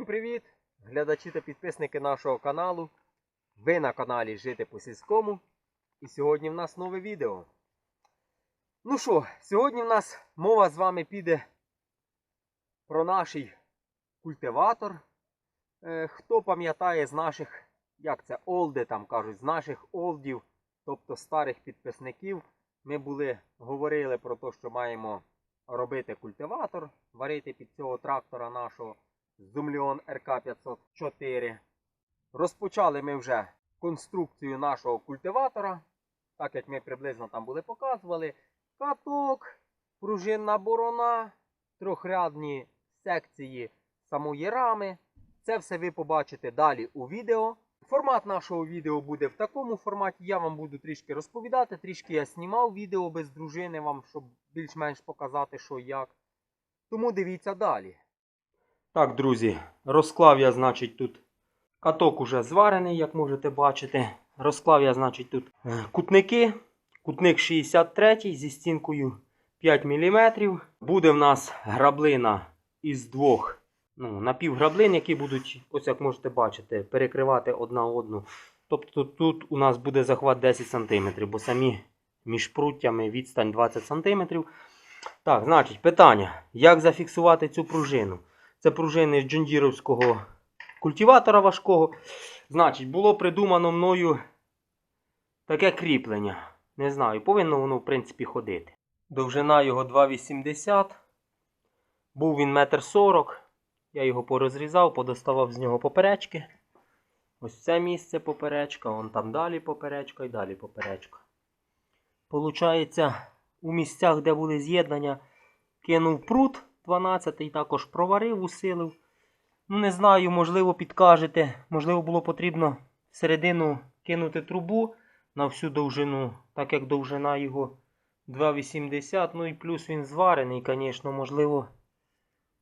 Всім привіт! Глядачі та підписники нашого каналу. Ви на каналі Жити по сільському. І сьогодні в нас нове відео. Ну що, сьогодні в нас мова з вами піде про наш культиватор. Е, Хто пам'ятає з наших, як це, олди там кажуть, з наших олдів, тобто старих підписників, ми були, говорили про те, що маємо робити культиватор, варити під цього трактора нашого Зумліон РК 504. Розпочали ми вже конструкцію нашого культиватора, так як ми приблизно там були показували. Каток, пружинна борона, трьохрядні секції самої рами. Це все ви побачите далі у відео. Формат нашого відео буде в такому форматі. Я вам буду трішки розповідати. Трішки я знімав відео без дружини вам, щоб більш-менш показати, що як. Тому дивіться далі. Так, друзі, розклав я, значить, тут каток уже зварений, як можете бачити. Розклав я, значить, тут е, кутники. Кутник 63 зі стінкою 5 мм. Буде в нас граблина із двох ну, напівграблин, які будуть, ось як можете бачити, перекривати одна одну. Тобто тут у нас буде захват 10 см, бо самі між пруттями відстань 20 см. Так, значить, питання: як зафіксувати цю пружину? Це пружини з джондіровського культиватора важкого. Значить, було придумано мною таке кріплення. Не знаю, повинно воно, в принципі, ходити. Довжина його 2,80. Був він 1,40 м. Я його порозрізав, подоставав з нього поперечки. Ось це місце поперечка, вон там далі поперечка і далі поперечка. Получається, у місцях, де були з'єднання, кинув прут 12 і також проварив, усилив. Ну, не знаю, можливо, підкажете. Можливо, було потрібно всередину кинути трубу на всю довжину, так як довжина його 2,80. Ну і плюс він зварений, звісно, можливо,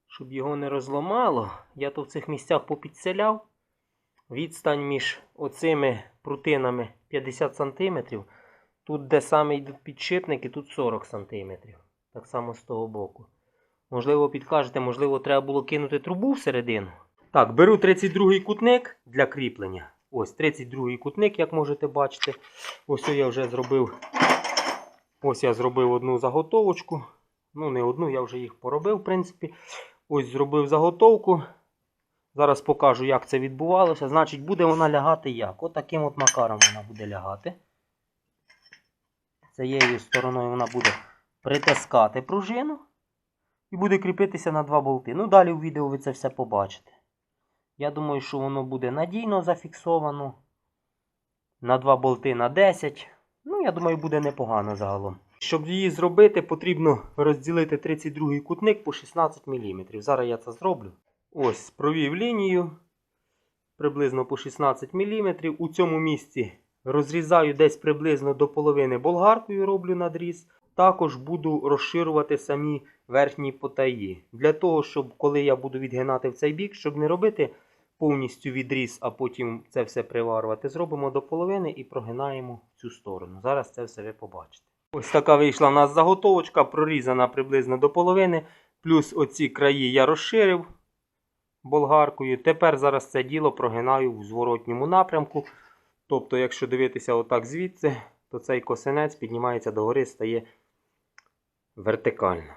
щоб його не розламало. Я то в цих місцях попідселяв. Відстань між оцими прутинами 50 см. Тут, де саме йдуть підшипники, тут 40 см. Так само з того боку. Можливо, підкажете, можливо, треба було кинути трубу всередину. Так, беру 32-й кутник для кріплення. Ось 32-й кутник, як можете бачити. Ось я вже зробив. Ось я зробив одну заготовочку. Ну, не одну, я вже їх поробив, в принципі. Ось зробив заготовку. Зараз покажу, як це відбувалося. Значить, буде вона лягати як? Отаким от, макаром вона буде лягати. Цією стороною вона буде притискати пружину і буде кріпитися на два болти. Ну, далі в відео ви це все побачите. Я думаю, що воно буде надійно зафіксовано. На два болти на 10. Ну, я думаю, буде непогано загалом. Щоб її зробити, потрібно розділити 32 кутник по 16 мм. Зараз я це зроблю. Ось, провів лінію приблизно по 16 мм. У цьому місці розрізаю десь приблизно до половини болгаркою роблю надріз. Також буду розширювати самі верхні потаї. Для того, щоб коли я буду відгинати в цей бік, щоб не робити повністю відріз, а потім це все приварювати, зробимо до половини і прогинаємо цю сторону. Зараз це все ви побачите. Ось така вийшла в нас заготовочка, прорізана приблизно до половини. Плюс оці краї я розширив болгаркою. Тепер зараз це діло прогинаю в зворотньому напрямку. Тобто, якщо дивитися отак звідси, то цей косинець піднімається догори, стає вертикально.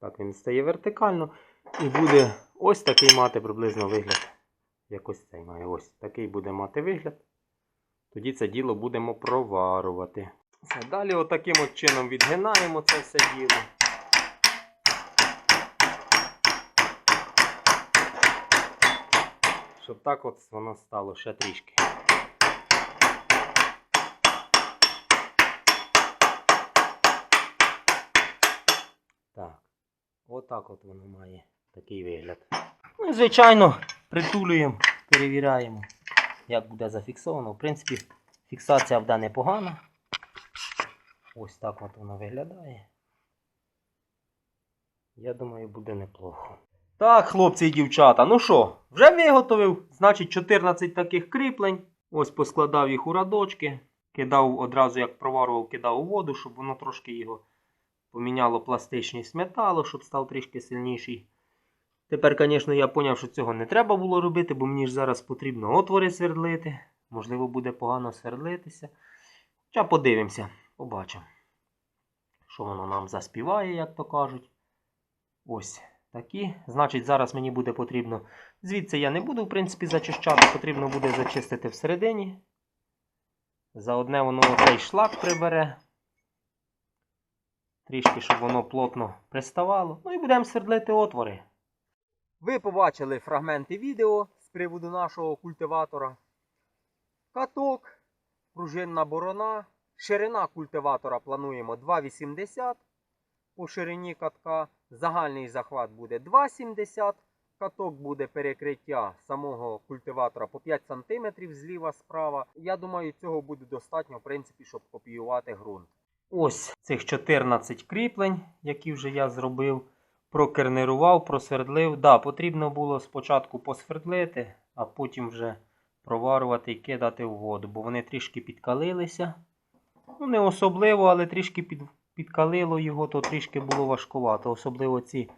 Так, він стає вертикально і буде ось такий мати приблизно вигляд. Якось цей має. Ось такий буде мати вигляд. Тоді це діло будемо проварувати. Далі отаким от чином відгинаємо це все діло. Щоб так от воно стало ще трішки. Отак от воно має такий вигляд. Ну звичайно, притулюємо, перевіряємо, як буде зафіксовано. В принципі, фіксація буде непогана. Ось так от воно виглядає. Я думаю, буде неплохо. Так, хлопці і дівчата, ну що, вже виготовив, значить 14 таких кріплень. Ось поскладав їх у радочки. Кидав одразу, як проварував, кидав у воду, щоб воно трошки його поміняло пластичність металу, щоб став трішки сильніший. Тепер, звісно, я зрозумів, що цього не треба було робити, бо мені ж зараз потрібно отвори свердлити. Можливо, буде погано свердлитися. Хоча подивимося, побачимо, що воно нам заспіває, як то кажуть. Ось такі. Значить, зараз мені буде потрібно. Звідси я не буду, в принципі, зачищати, потрібно буде зачистити всередині. Заодне воно цей шлак прибере. Трішки, щоб воно плотно приставало. Ну і будемо свердлити отвори. Ви побачили фрагменти відео з приводу нашого культиватора. Каток, пружинна борона. Ширина культиватора плануємо 2,80 по ширині катка. Загальний захват буде 2,70 Каток буде перекриття самого культиватора по 5 см зліва справа. Я думаю, цього буде достатньо, в принципі, щоб копіювати ґрунт. Ось цих 14 кріплень, які вже я зробив, прокернирував, просвердлив. Да, потрібно було спочатку посвердлити, а потім вже проварувати і кидати в воду, бо вони трішки підкалилися. Ну, не особливо, але трішки під, підкалило його, то трішки було важкувато. Особливо ці,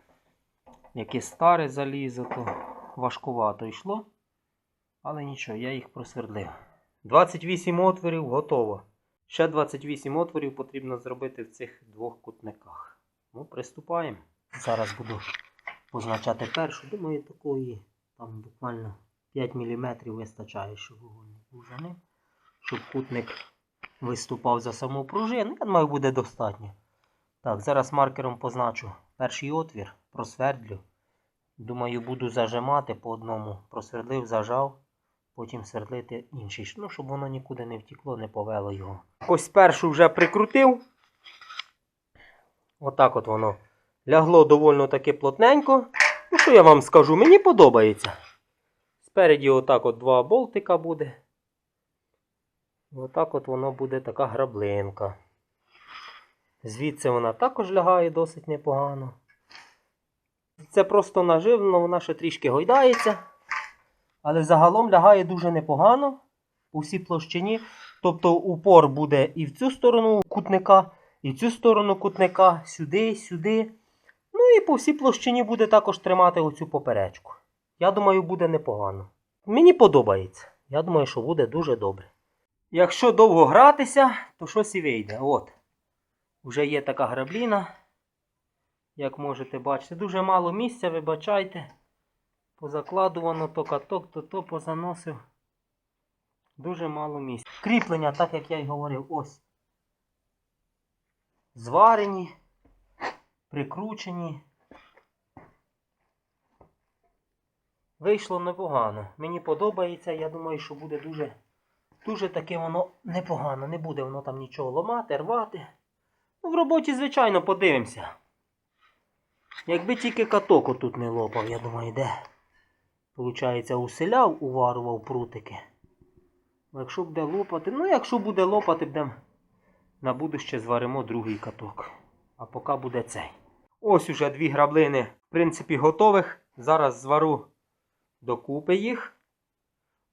які старе залізо, то важкувато йшло. Але нічого, я їх просвердлив. 28 отворів готово. Ще 28 отворів потрібно зробити в цих двох кутниках. Ну, приступаємо. Зараз буду позначати першу. Думаю, такої там буквально 5 мм вистачає, щоб вогонь був. Щоб кутник виступав за саму пружину. Я думаю, буде достатньо. Так, зараз маркером позначу перший отвір, просвердлю. Думаю, буду зажимати по одному. Просвердлив, зажав, потім свердлити інший. Ну, щоб воно нікуди не втекло, не повело його. Ось першу вже прикрутив. Отак от воно лягло довольно таки плотненько. Ну, що я вам скажу, мені подобається. Спереді отак от два болтика буде. Отак от воно буде така граблинка. Звідси вона також лягає досить непогано. Це просто наживно, вона ще трішки гойдається. Але загалом лягає дуже непогано у всій площині. Тобто упор буде і в цю сторону кутника, і в цю сторону кутника, сюди, сюди. Ну і по всій площині буде також тримати оцю поперечку. Я думаю, буде непогано. Мені подобається. Я думаю, що буде дуже добре. Якщо довго гратися, то щось і вийде. От. Вже є така грабліна. Як можете бачити, дуже мало місця, вибачайте. Позакладувано то каток, то то позаносив. Дуже мало місця. Кріплення, так як я й говорив, ось. Зварені, прикручені. Вийшло непогано. Мені подобається, я думаю, що буде дуже, дуже таке воно непогано. Не буде воно там нічого ламати, рвати. Ну, в роботі, звичайно, подивимося. Якби тільки каток отут не лопав, я думаю, де. Получається, уселяв, уварував прутики. Якщо буде лопати, ну якщо буде лопати, будемо на будуще зваримо другий каток. А поки буде цей. Ось уже дві граблини, в принципі, готових. Зараз звару докупи їх.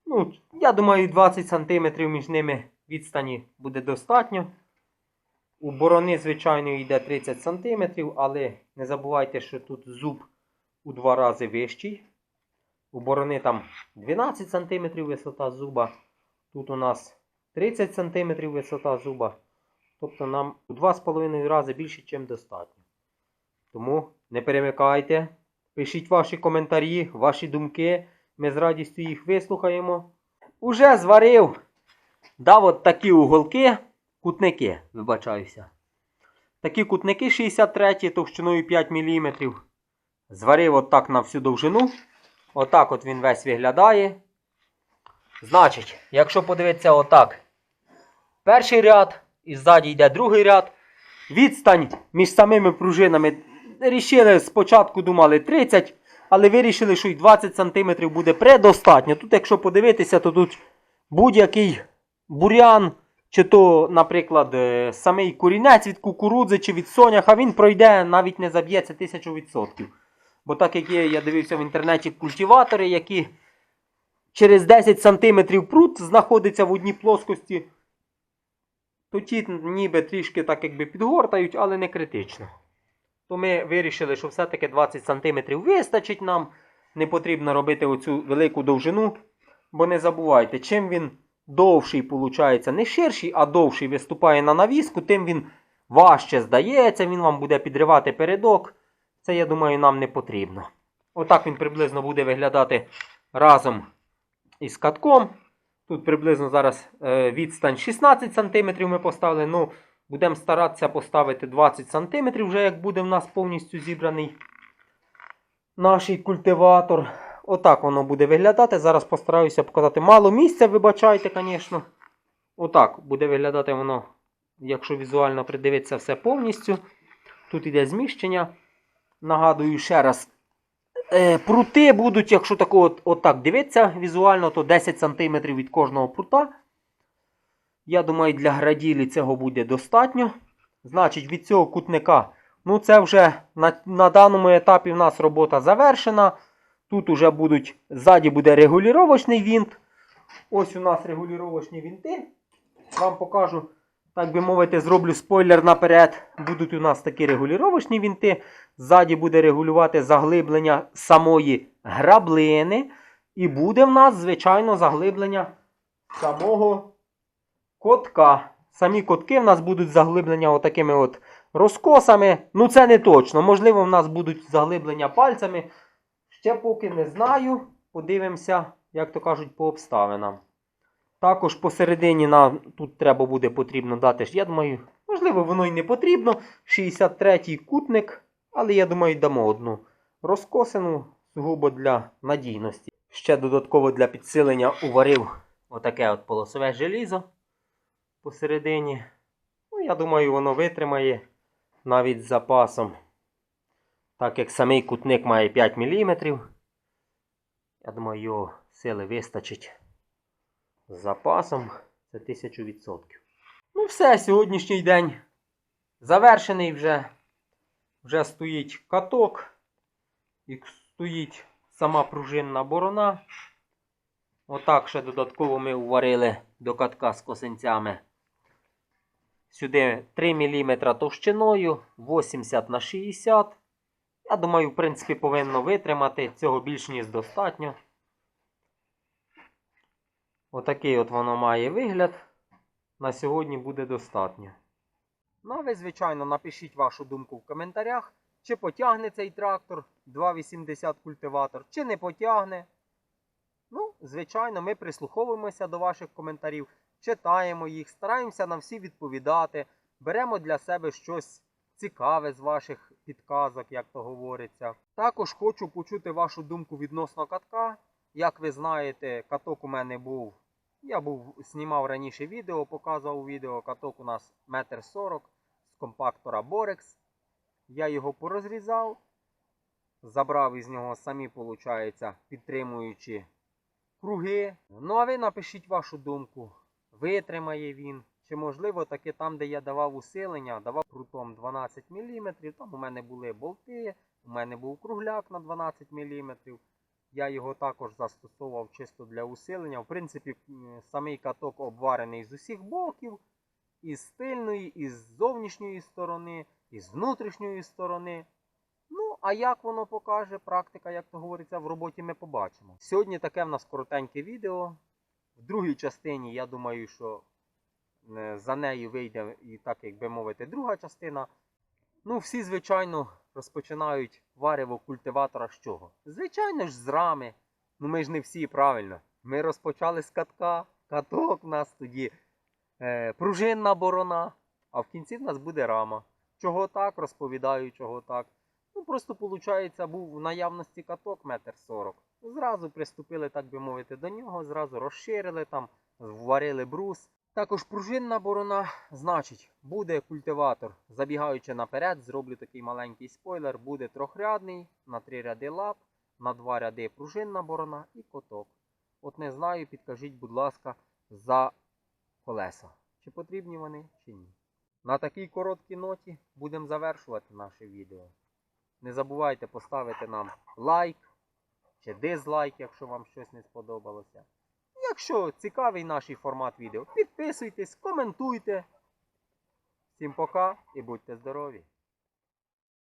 Ну, я думаю, 20 см між ними відстані буде достатньо. У борони, звичайно, йде 30 см, але не забувайте, що тут зуб у два рази вищий. У борони там 12 см висота зуба. Тут у нас 30 см висота зуба. Тобто нам у 2,5 рази більше, ніж достатньо. Тому не перемикайте. Пишіть ваші коментарі, ваші думки. Ми з радістю їх вислухаємо. Уже зварив. Дав от такі уголки, кутники, вибачаюся. Такі кутники 63 товщиною 5 мм. Зварив отак на всю довжину. Отак от він весь виглядає. Значить, якщо подивитися отак, перший ряд і ззаді йде другий ряд. Відстань між самими пружинами. Рішили спочатку думали 30, але вирішили, що й 20 см буде предостатньо. Тут, якщо подивитися, то тут будь-який бурян, чи то, наприклад, е, самий корінець від кукурудзи чи від соняха, він пройде, навіть не заб'ється 1000%. Бо так як є, я дивився в інтернеті культиватори, які через 10 см прут знаходиться в одній плоскості, то ті ніби трішки так якби підгортають, але не критично. то ми вирішили, що все-таки 20 см вистачить нам. Не потрібно робити оцю велику довжину. Бо не забувайте, чим він довший, виходить, не ширший, а довший виступає на навіску, тим він важче здається, він вам буде підривати передок. Це, я думаю, нам не потрібно. Отак він приблизно буде виглядати разом із катком. Тут приблизно зараз е, відстань 16 см ми поставили. Ну, будемо старатися поставити 20 см, вже як буде в нас повністю зібраний наш культиватор. Отак воно буде виглядати. Зараз постараюся показати. Мало місця, вибачайте, звісно. Отак буде виглядати воно, якщо візуально придивитися все повністю. Тут іде зміщення. Нагадую ще раз. Е, прути будуть, якщо тако от, отак дивитися візуально, то 10 см від кожного прута. Я думаю, для граділі цього буде достатньо. Значить, від цього кутника, ну це вже на, на даному етапі в нас робота завершена. Тут уже будуть, ззаді буде регулювачний вінт. Ось у нас регулювачні вінти. Вам покажу, так би мовити, зроблю спойлер наперед. Будуть у нас такі регулювачні вінти. Ззаді буде регулювати заглиблення самої граблини. І буде в нас, звичайно, заглиблення самого котка. Самі котки в нас будуть заглиблення отакими от розкосами. Ну, це не точно. Можливо, в нас будуть заглиблення пальцями. Ще поки не знаю. Подивимося, як то кажуть, по обставинам. Також посередині нам тут треба буде потрібно дати, я думаю, можливо, воно і не потрібно. 63-й кутник, але я думаю, дамо одну розкосину сугубо для надійності. Ще додатково для підсилення уварив отаке от полосове желізо посередині. Ну, я думаю, воно витримає навіть з запасом. Так як самий кутник має 5 мм, я думаю, його сили вистачить з запасом. Це 1000%. Ну все, сьогоднішній день завершений вже. Вже стоїть каток. І стоїть сама пружинна борона. Отак ще додатково ми уварили до катка з косинцями. Сюди 3 мм товщиною, 80 на 60 я думаю, в принципі, повинно витримати. Цього більш ніж достатньо. Отакий от воно має вигляд. На сьогодні буде достатньо. Ну, а ви, звичайно, напишіть вашу думку в коментарях, чи потягне цей трактор 2,80 культиватор, чи не потягне. Ну, звичайно, ми прислуховуємося до ваших коментарів, читаємо їх, стараємося на всі відповідати, беремо для себе щось цікаве з ваших підказок, як то говориться. Також хочу почути вашу думку відносно катка. Як ви знаєте, каток у мене був. Я був знімав раніше відео, показував відео. Каток у нас 1,40 м з компактора Borex. Я його порозрізав, забрав із нього самі, виходить, підтримуючи круги. Ну, а ви напишіть вашу думку. Витримає він. Чи можливо таки там, де я давав усилення, давав прутом 12 мм, там у мене були болти, у мене був кругляк на 12 мм. Я його також застосовував чисто для усилення. В принципі, самий каток обварений з усіх боків, із тильної, із зовнішньої сторони, із внутрішньої сторони. Ну, а як воно покаже, практика, як то говориться, в роботі ми побачимо. Сьогодні таке в нас коротеньке відео. В другій частині, я думаю, що е, за нею вийде і так, як би мовити, друга частина. Ну, всі, звичайно, розпочинають варево культиватора з чого? Звичайно ж, з рами. Ну ми ж не всі правильно. Ми розпочали з катка, каток в нас тоді е, пружинна борона, а в кінці в нас буде рама. Чого так, розповідаю, чого так. Ну, просто, виходить, був в наявності каток метр сорок. Зразу приступили, так би мовити, до нього, зразу розширили там, вварили брус. Також пружинна борона, значить, буде культиватор, забігаючи наперед, зроблю такий маленький спойлер, буде трьохрядний, на три ряди лап, на два ряди пружинна борона і коток. От не знаю, підкажіть, будь ласка, за колеса. Чи потрібні вони, чи ні. На такій короткій ноті будемо завершувати наше відео. Не забувайте поставити нам лайк чи дизлайк, якщо вам щось не сподобалося. Якщо цікавий наш формат відео, підписуйтесь, коментуйте. Всім пока і будьте здорові!